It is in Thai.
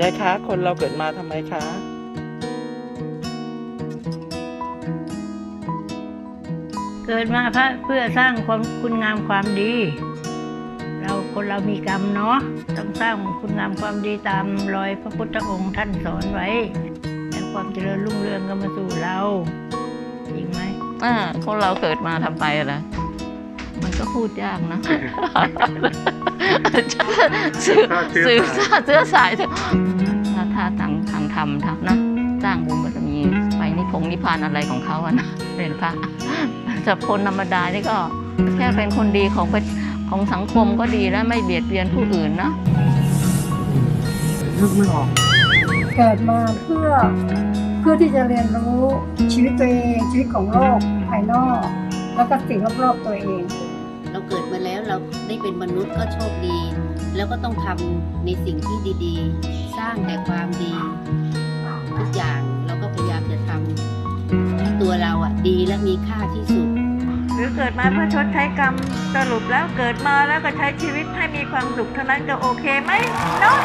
ยายคะคนเราเกิดมาทำไมคะ เกิดมาเพื่อเพื่อสร้างความคุณงามความดี เราคนเรามีกรรมเนาะต้องสร้างคุณงามความดีตามรอยพระพุทธองค์ท่านสอนไว้แล้วความเจริญรุ่งเรืองก็มาสู่เราจริงไหมอ่าคนเราเกิดมาทำไปอะไรมันก็พูดยากนะ สื่อสื่อเสื้อสายถ้าถ้าทางทางธรรมทักนะสร้างบุญบารมีไปนิพพงนิพพานอะไรของเขาอะนะเป็นพระแต่คนธรรมดานี่ก็แค่เป็นคนดีของของสังคมก็ดีแล้วไม่เบียดเบียนผู้อื่นนะเกิดมาเพื่อเพื่อที่จะเรียนรู้ชีวิตตัวเองชีวิตของโลกภายนอก แล้วก็สิ่งรอบๆตัวเอง เราเกิดมาแล้วเราได้เป็นมนุษย์ก็โชคดี แล้วก็ต้องทำในสิ่งที่ดีๆ สร้างแต่ความดี ทุกอย่างเราก็พยายามจะทำให้ตัวเราอะดีและมีค่าที่สุด หรือเกิดมาเพื่อชดใช้กรรมสรุปแล้วเกิดมาแล้วก็ใช้ชีวิตให้มีความสุขเท่านั้นจะโอเคไหมเนาะ